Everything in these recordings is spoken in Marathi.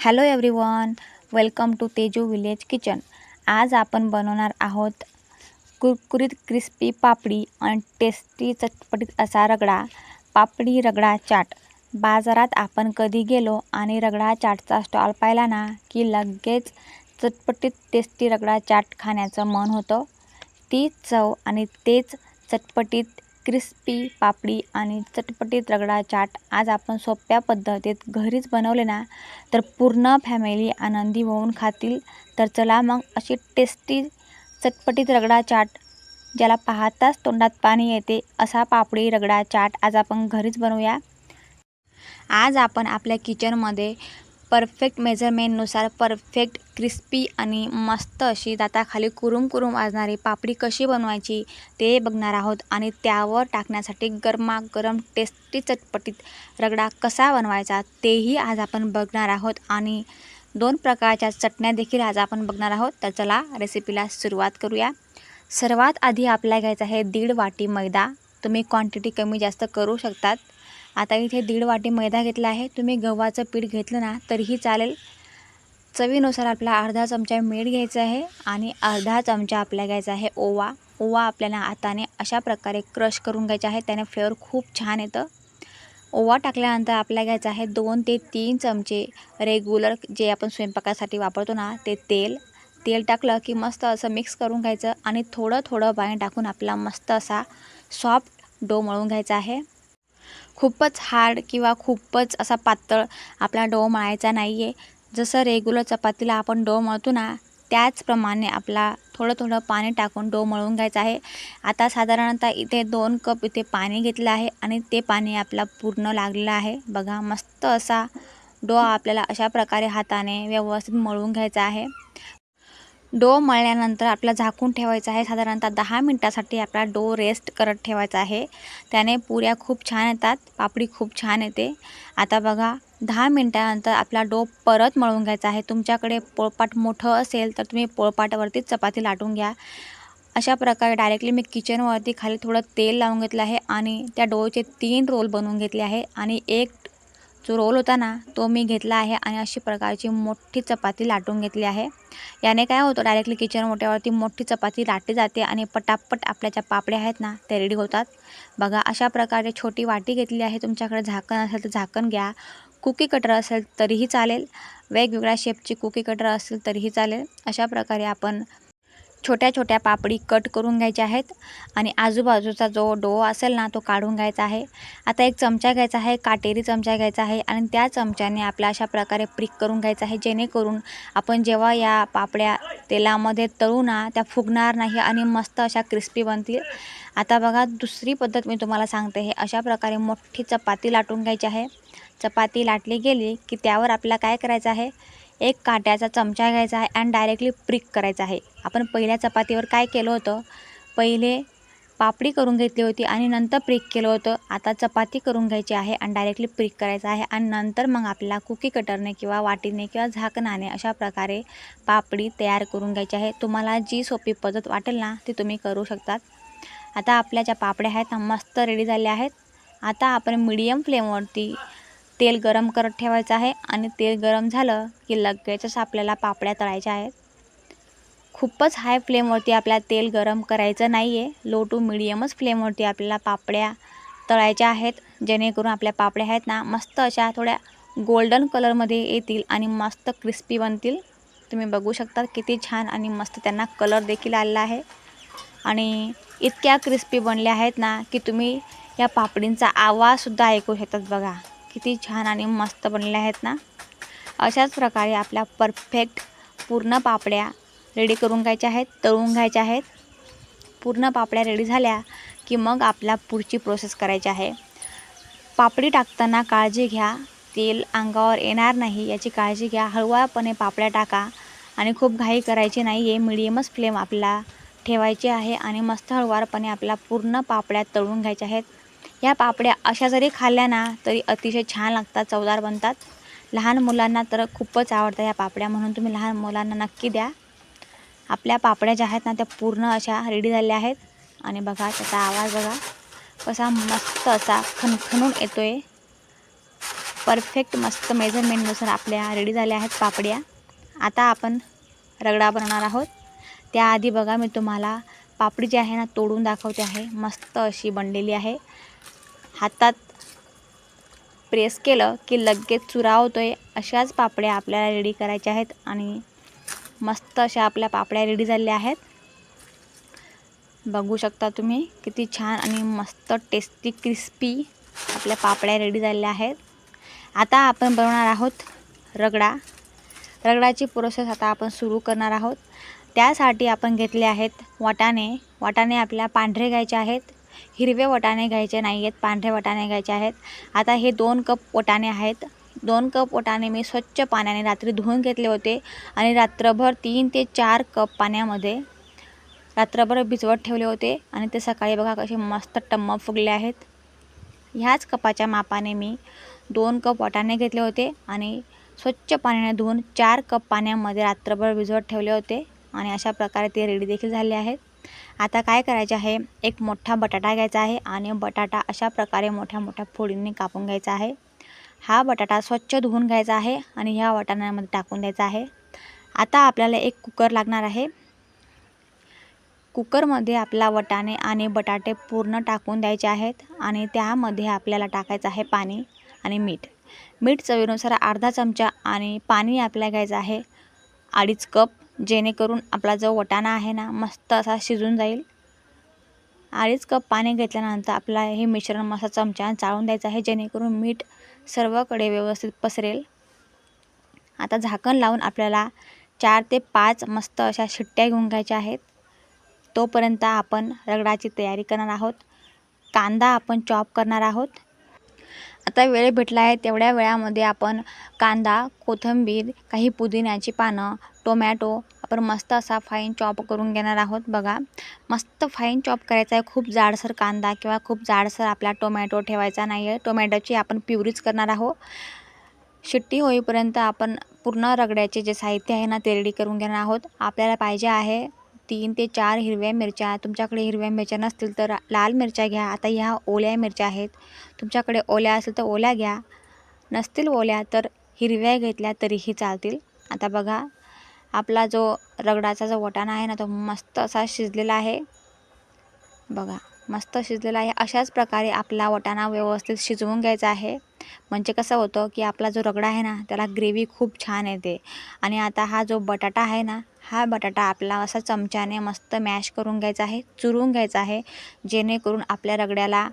Hello everyone welcome to Teju village kitchen आज आपण बनवणार आहोत कुरकुरीत क्रिस्पी पापडी आणि टेस्टी चटपटीत असा रगडा पापडी रगडा चाट. बाजारात आपण कधी गेलो आणि रगडा चाटचा स्टॉल पाहिला ना की लगेच चटपटीत टेस्टी रगडा चाट खाण्याचं मन होतं. ती चव आणि तेच चटपटीत क्रिस्पी पापडी आणि चटपटीत रगडा चाट आज आपण सोप्या पद्धतीत घरीच बनवले ना तर पूर्ण फॅमिली आनंदी होऊन खातील. तर चला मग अशी टेस्टी चटपटीत रगडा चाट ज्याला पाहताच तोंडात पाणी येते असा पापडी रगडा चाट आज आपण घरीच बनवूया. आज आपण आपल्या किचनमध्ये परफेक्ट मेजरमेंटनुसार परफेक्ट क्रिस्पी आणि मस्त अशी दाताखाली कुरुम कुरुम वाजणारी पापडी कशी बनवायची ते बघणार आहोत आणि त्यावर टाकण्यासाठी गरमागरम टेस्टी चटपटीत रगडा कसा बनवायचा तेही आज आपण बघणार आहोत आणि दोन प्रकारच्या चटण्या देखील आज आपण बघणार आहोत. तर चला रेसिपीला सुरुवात करूया. सर्वात आधी आपल्याला घ्यायचं आहे दीड वाटी मैदा तुम्ही क्वांटिटी कमी जास्त करू शकतात. आता इथे दीड वाटी मैदा घेतला आहे. तुम्ही गव्हाचं पीठ घेतलं ना तरीही चालेल. चवीनुसार आपला अर्धा चमचा मीठ घ्यायचं आहे आणि अर्धा चमचा आपल्या घ्यायचा आहे ओवा. ओवा आपल्याला हाताने अशा प्रकारे क्रश करून घ्यायचा आहे. त्याने फ्लेवर खूप छान येतं. ओवा टाकल्यानंतर आपल्याला घ्यायचं आहे दोन ते तीन चमचे रेग्युलर जे आपण स्वयंपाकासाठी वापरतो ना ते तेल. तेल टाकलं की मस्त असं मिक्स करून घ्यायचं आणि थोडं थोडं पाणी टाकून आपला मस्त असा सॉफ्ट डो मळून घ्यायचा आहे. खूपच हार्ड किंवा खूपच असा पातळ आपला डो मळायचा नाही आहे जसं रेग्युलर चपातीला आपण डो मळतो ना त्याचप्रमाणे आपला थोडं थोडं पाणी टाकून डो मळून घ्यायचा आहे. आता साधारणतः इथे दोन कप इथे पाणी घेतलं आहे आणि ते पाणी आपला पूर्ण लागलेलं आहे. बघा मस्त असा डो आपल्याला अशा प्रकारे हाताने व्यवस्थित मळून घ्यायचा आहे. डो मळल्यानंतर आपला झाकून ठेवायचा आहे. साधारणतः दहा मिनटासाठी आपला डो रेस्ट करत ठेवायचा आहे. त्याने पुऱ्या खूप छान येतात. पापडी खूप छान येते. आता बघा दहा मिनटानंतर आपला डो परत मळून घ्यायचा आहे. तुमच्याकडे पोळपाट मोठं असेल तर तुम्ही पोळपाटावरतीच चपाती लाटून घ्या. अशा प्रकारे डायरेक्टली मी किचनवरती खाली थोडं तेल लावून घेतलं आहे आणि त्या डोचे तीन रोल बनवून घेतले आहे आणि एक जो रोल होता ना तो मी घेतला आहे आणि अशी प्रकारची मोठी चपाती लाटून घेतली आहे. याने काय होतं डायरेक्टली किचन मोठ्यावरती मोठी चपाती लाटली जाते आणि पटापट आपल्या ज्या पापड्या आहेत ना ते रेडी होतात. बघा अशा प्रकारे छोटी वाटी घेतली आहे. तुमच्याकडे झाकण असेल तर झाकण घ्या. कुकी कटर असेल तरीही चालेल. वेगवेगळ्या शेपची कुकी कटर असेल तरीही चालेल. अशा प्रकारे आपण छोट्या छोट्या पापडी कट करून घ्यायच्या आहेत. आणि आजूबाजूचा जो डो असेल ना तो काढून घ्यायचा आहे. आता एक चमचा घ्यायचा आहे काटेरी चमचा घ्यायचा आहे आणि त्या चमच्याने आपल्या अशा प्रकारे प्रिक करून घ्यायचा आहे. जेणेकरून आपण जेव्हा या पापड्या तेलामध्ये तळू ना त्या फुगणार नाही आणि मस्त अशा क्रिस्पी बनतील. आता बघा दुसरी पद्धत मी तुम्हाला सांगते. हे अशा प्रकारे मोठी चपाती लाटून घ्यायची आहे. चपाती लाटली गेली की त्यावर आपल्याला काय करायचं आहे? एक काट्याचा चमचा घ्यायचा आहे आणि डायरेक्टली प्रिक करायचा आहे. आपण पहिल्या चपातीवर काय केलं होतं? पहिले पापडी करून घेतली होती आणि नंतर प्रिक केलं होतं. आता चपाती करून घ्यायची आहे आणि डायरेक्टली प्रिक करायचं आहे आणि नंतर मग आपल्याला कुकी कटरने किंवा वाटीने किंवा झाकणाने अशा प्रकारे पापडी तयार करून घ्यायची आहे. तुम्हाला जी सोपी पद्धत वाटेल ना ती तुम्ही करू शकतात. आता आपल्या ज्या पापड्या आहेत मस्त रेडी झाल्या आहेत. आता आपण मीडियम फ्लेमवरती तेल गरम करत ठेवायचं आहे आणि तेल गरम झालं की लगेचच आपल्याला पापड्या तळायच्या आहेत. खूपच हाय फ्लेमवरती आपल्याला तेल गरम करायचं नाही आहे लो टू मिडियमच फ्लेमवरती आपल्याला पापड्या तळायच्या आहेत. जेणेकरून आपल्या पापड्या आहेत ना मस्त अशा थोड्या गोल्डन कलरमध्ये येतील आणि मस्त क्रिस्पी बनतील. तुम्ही बघू शकता किती छान आणि मस्त त्यांना कलर देखील आलेला आहे. आणि इतक्या क्रिस्पी बनल्या आहेत ना की तुम्ही या पापडींचा आवाजसुद्धा ऐकू शकतात बघा. किती छान आणि मस्त बनलेल्या आहेत ना. अशाच प्रकारे आपल्या परफेक्ट पूर्ण पापड्या रेडी करून घ्यायच्या आहेत तळून घ्यायच्या आहेत. पूर्ण पापड्या रेडी झाल्या की मग आपला पुढची प्रोसेस करायची आहे. पापडी टाकताना काळजी घ्या तेल अंगावर येणार नाही याची काळजी घ्या हळूवारपणे पापड्या टाका आणि खूप घाई करायची नाही आहे मिडियमच फ्लेम आपला ठेवायची आहे आणि मस्त हळूवारपणे आपला पूर्ण पापड्या तळून घ्यायच्या आहेत. या पापड्या अशा जरी खाल्ल्या ना तरी अतिशय छान लागतात चवदार बनतात. लहान मुलांना तर खूपच आवडतात या पापड्या म्हणून तुम्ही लहान मुलांना नक्की द्या. आपल्या पापड्या ज्या आहेत ना त्या पूर्ण अशा रेडी झाल्या आहेत. आणि बघा त्याचा आवाज बघा. कसा मस्त असा खणखणून येतो आहे परफेक्ट मस्त मेजरमेंटनुसार आपल्या रेडी झाल्या आहेत पापड्या. आता आपण रगडा बनवणार आहोत. त्याआधी बघा मी तुम्हाला पापडी जी आहे ना तोडून दाखवते आहे. मस्त अशी बनलेली आहे. हातात प्रेस केलं की लगेच चुरा होतो आहे अशाच पापड्या आपल्याला रेडी करायच्या आहेत आणि मस्त अशा आपल्या पापड्या रेडी झालेल्या आहेत. बघू शकता तुम्ही किती छान आणि मस्त टेस्टी क्रिस्पी आपल्या पापड्या रेडी झालेल्या आहेत. आता आपण बनवणार आहोत रगडा. रगडाची प्रोसेस आता आपण सुरू करणार आहोत. त्यासाठी आपण घेतले आहेत वाटाणे. वाटाणे आपल्या पांढरे घ्यायचे आहेत. हिरवे वाटाणे घ्यायचे नाही आहेत पांढरे वाटाणे घ्यायचे आहेत. आता हे दोन कप वाटाणे आहेत. दोन कप ओटाने मी स्वच्छ पाण्याने रात्री धुवून घेतले होते आणि रात्रभर तीन ते चार कप पाण्यामध्ये रात्रभर भिजवत ठेवले होते आणि ते सकाळी बघा कसे मस्त टम्म फुगले आहेत. ह्याच कपाच्या मापाने मी दोन कप वाटाणे घेतले होते आणि स्वच्छ पाण्याने धुवून चार कप पाण्यामध्ये रात्रभर भिजवत ठेवले होते. आणि अशा प्रकारे ते रेडी देखील झाले आहेत. आता काय करायचे आहे? एक मोठा बटाटा घ्यायचा आहे आणि बटाटा अशा प्रकारे मोठ्या मोठ्या फोडींनी कापून घ्यायचा आहे. हा बटाटा स्वच्छ धुवून घ्यायचा आहे आणि ह्या वाटाण्यामध्ये टाकून द्यायचा आहे. आता आपल्याला एक कुकर लागणार आहे. कुकरमध्ये आपला वटाणे आणि बटाटे पूर्ण टाकून द्यायचे आहेत आणि त्यामध्ये आपल्याला टाकायचं आहे पाणी आणि मीठ. मीठ चवीनुसार अर्धा चमचा आणि पाणी आपल्याला घ्यायचं आहे. अडीच कप जेणेकरून आपला जो वटाणा आहे ना मस्त असा शिजून जाईल. अडीच कप पाणी घेतल्यानंतर आपला हे मिश्रण मस्त चमच्यानं चाळून द्यायचं आहे जेणेकरून मीठ सर्वकडे व्यवस्थित पसरेल. आता झाकण लावून आपल्याला चार ते पाच मस्त अशा शिट्ट्या घेऊन घ्यायच्या आहेत. तोपर्यंत आपण रगडाची तयारी करणार आहोत. कांदा आपण चॉप करणार आहोत. आता वेळ भेटला आहे तेवढ्या वेळामध्ये आपण कांदा कोथिंबीर काही पुदिन्याची पानं टोमॅटो आपण मस्त असा फाईन चॉप करून घेणार आहोत. बघा मस्त फाईन चॉप करायचा आहे. खूप जाडसर कांदा किंवा खूप जाडसर आपला टोमॅटो ठेवायचा नाही आहे टोमॅटोची आपण प्युरीच करणार आहोत. शिट्टी होईपर्यंत आपण पूर्ण रगड्याचे जे साहित्य आहे ना ते रेडी करून घेणार आहोत. आपल्याला पाहिजे आहे तीन ते चार हिरव्या मिरच्या. तुमच्याकडे हिरव्या मिरच्या नसतील तर लाल मिरच्या घ्या. आता ह्या ओल्या मिरच्या आहेत. तुमच्याकडे ओल्या असेल तर ओल्या घ्या. नसतील ओल्या तर हिरव्या घेतल्या तरीही चालतील. आता बघा आपला जो रगडाचा जो वटाणा आहे ना तो मस्त असा शिजलेला आहे. बघा मस्त शिजलेला आहे. अशाच प्रकारे आपला वटाणा व्यवस्थित शिजवून घ्यायचा आहे. म्हणजे कसं होतं की आपला जो रगडा आहे ना त्याला ग्रेव्ही खूप छान येते. आणि आता हा जो बटाटा आहे ना हा बटाटा आपला असा चमच्याने मस्त मॅश करून घ्यायचा आहे चुरून घ्यायचा आहे. जेणेकरून आपल्या रगड्याला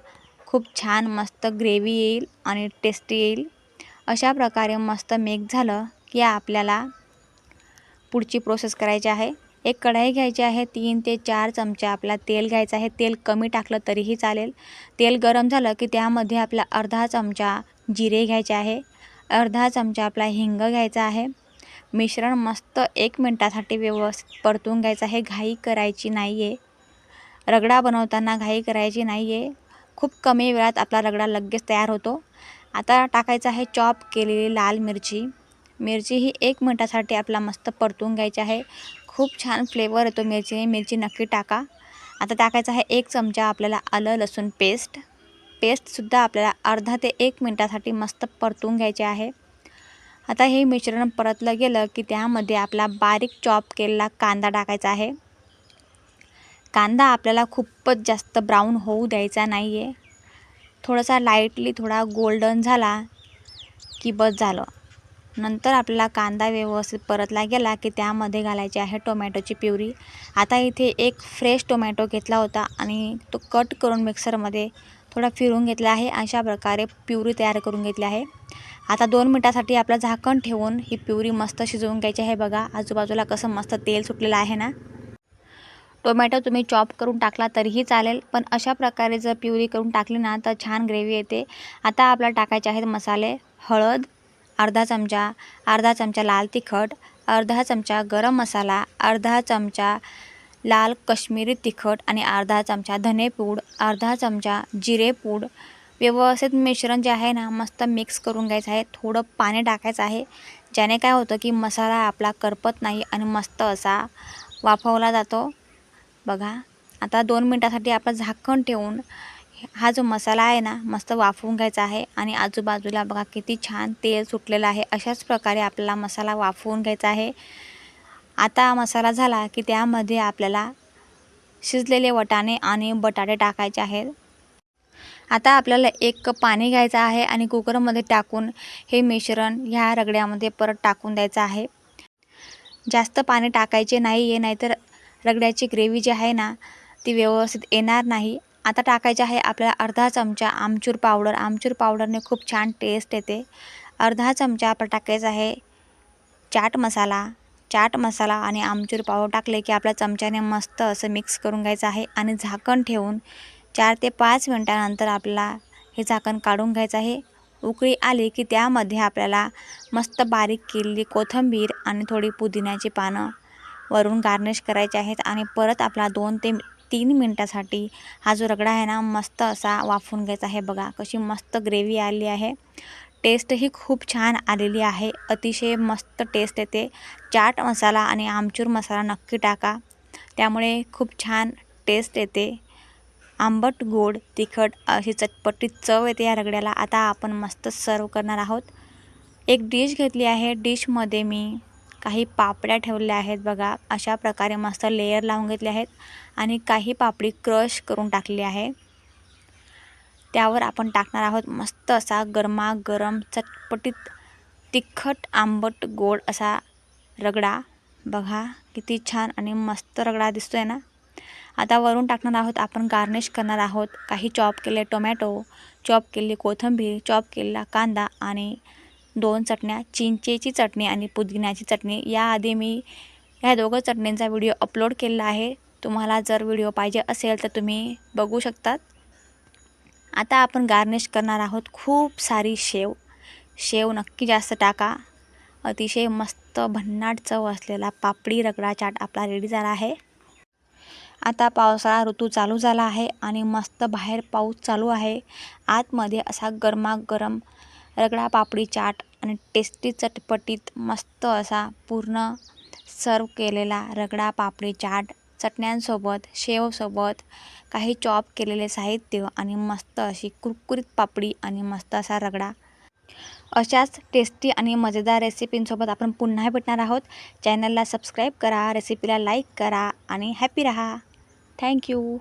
खूप छान मस्त ग्रेव्ही येईल आणि टेस्टी येईल. अशा प्रकारे मस्त मेक झालं की आपल्याला पुढची प्रोसेस करायची आहे. एक कढाई घ्यायची आहे. तीन ते चार चमचा आपला तेल घ्यायचं आहे. तेल कमी टाकलं तरीही चालेल. तेल गरम झालं की त्यामध्ये आपला अर्धा चमचा जिरे घ्यायचे आहे. अर्धा चमचा आपला हिंग घ्यायचा आहे. मिश्रण मस्त एक मिनटासाठी व्यवस्थित परतून घ्यायचं आहे. घाई करायची नाही आहे रगडा बनवताना घाई करायची नाही आहे खूप कमी वेळात आपला रगडा लगेच तयार होतो. आता टाकायचं आहे चॉप केलेली लाल मिरची. मिरची ही एक मिनटासाठी आपला मस्त परतून घ्यायची आहे. खूप छान फ्लेवर येतो मिरची. मिरची नक्की टाका. आता टाकायचं आहे एक चमचा आपल्याला आलं लसूण पेस्ट पेस्टसुद्धा आपल्याला अर्धा ते एक मिनटासाठी मस्त परतून घ्यायचे आहे. आता हे मिश्रण परतलं गेलं की त्यामध्ये आपला बारीक चॉप केलेला कांदा टाकायचा आहे. कांदा आपल्याला खूपच जास्त ब्राऊन होऊ द्यायचा नाही आहे थोडासा लाईटली थोडा गोल्डन झाला की बस झालं. नंतर आपल्याला कांदा व्यवस्थित परतला गेला की त्यामध्ये घालायची आहे टोमॅटोची प्युरी. आता इथे एक फ्रेश टोमॅटो घेतला होता आणि तो कट करून मिक्सरमध्ये थोडा फिरून घेतला आहे. अशा प्रकारे प्युरी तयार करून घेतली आहे. आता दोन मिनटासाठी आपलं झाकण ठेवून ही प्युरी मस्त शिजवून घ्यायची आहे. बघा आजूबाजूला कसं मस्त तेल सुटलेलं आहे ना. टोमॅटो तुम्ही चॉप करून टाकला तरीही चालेल पण अशा प्रकारे जर प्युरी करून टाकली ना तर छान ग्रेव्ही येते. आता आपल्याला टाकायचे आहेत मसाले हळद अर्धा चमचा अर्धा चमचा लाल तिखट अर्धा चमचा गरम मसाला अर्धा चमचा लाल कश्मीरी तिखट आणि अर्धा चमचा धनेपूड अर्धा चमचा जिरेपूड व्यवस्थित मिश्रण जे आहे ना मस्त मिक्स करून घ्यायचं आहे. थोडं पाणी टाकायचं आहे. ज्याने काय होतं की मसाला आपला करपत नाही आणि मस्त असा वाफवला जातो. बघा आता दोन मिनटासाठी आपलं झाकण ठेवून हा जो मसाला आहे ना मस्त वाफवून घ्यायचा आहे आणि आजूबाजूला बघा किती छान तेल सुटलेलं आहे. अशाच प्रकारे आपल्याला मसाला वाफवून घ्यायचा आहे. आता मसाला झाला की त्यामध्ये आपल्याला शिजलेले वटाणे आणि बटाटे टाकायचे आहेत. आता आपल्याला एक कप पाणी घ्यायचं आहे आणि कुकरमध्ये टाकून हे मिश्रण ह्या रगड्यामध्ये परत टाकून द्यायचं आहे. जास्त पाणी टाकायचे नाही आहे नाहीतर रगड्याची ग्रेव्ही जी आहे ना ती व्यवस्थित येणार नाही. आता टाकायचे आहे आपल्याला अर्धा चमचा आमचूर पावडर. आमचूर पावडरने खूप छान टेस्ट येते. अर्धा चमचा आपण टाकायचा आहे चाट मसाला. चाट मसाला आणि आमचूर पावडर टाकले की आपल्या चमच्याने मस्त असं मिक्स करून घ्यायचं आहे आणि झाकण ठेवून चार ते पाच मिनटानंतर आपल्याला हे झाकण काढून घ्यायचं आहे. उकळी आली की त्यामध्ये आपल्याला मस्त बारीक केलेली कोथिंबीर आणि थोडी पुदिन्याची पानं वरून गार्निश करायचे आहेत आणि परत आपला दोन ते तीन मिनटासाठी हा जो रगडा आहे ना मस्त असा वाफून घ्यायचा आहे बघा. कशी मस्त ग्रेव्ही आली आहे. टेस्टही खूप छान आलेली आहे. अतिशय मस्त टेस्ट येते. चाट मसाला आणि आमचूर मसाला नक्की टाका. त्यामुळे खूप छान टेस्ट येते. आंबट गोड तिखट अशी चटपटीत चव येते या रगड्याला. आता आपण मस्त सर्व करणार आहोत. एक डिश घेतली आहे. डिशमध्ये मी काही पापड्या ठेवल्या आहेत बघा. अशा प्रकारे मस्त लेयर लावून घेतले आहेत आणि काही पापडी क्रश करून टाकली आहे. त्यावर आपण टाकणार आहोत मस्त असा गरमागरम चटपटीत तिखट आंबट गोड असा रगडा. बघा किती छान आणि मस्त रगडा दिसतोय ना. आता वरून टाकणार आहोत आपण गार्निश करणार आहोत. काही चॉप केले टोमॅटो चॉप केलेली कोथिंबीर चॉप केलेला कांदा आणि दोन चटण्या चिंचेची चटणी आणि पुदिन्याची चटणी. याआधी मी ह्या दोघं चटणींचा व्हिडिओ अपलोड केलेला आहे. तुम्हाला जर व्हिडिओ पाहिजे असेल तर तुम्ही बघू शकतात. आता आपण गार्निश करणार आहोत खूप सारी शेव. शेव नक्की जास्त टाका. अतिशय मस्त भन्नाट चव असलेला पापडी रगडा चाट आपला रेडी झाला आहे. आता पावसाळा ऋतू चालू झाला आहे आणि मस्त बाहेर पाऊस चालू आहे. आतमध्ये असा गरमागरम रगडा पापडी चाट आणि टेस्टी चटपटीत मस्त असा पूर्ण सर्व केलेला रगडा पापडी चाट चटण्यांसोबत शेवसोबत काही चॉप केलेले साहित्य आणि मस्त अशी कुरकुरीत पापडी आणि मस्त असा रगडा. अशाच टेस्टी आणि मजेदार रेसिपींसोबत आपण पुन्हा भेटणार आहोत. चॅनलला सबस्क्राईब करा रेसिपीला लाईक करा आणि हॅपी राहा. थँक्यू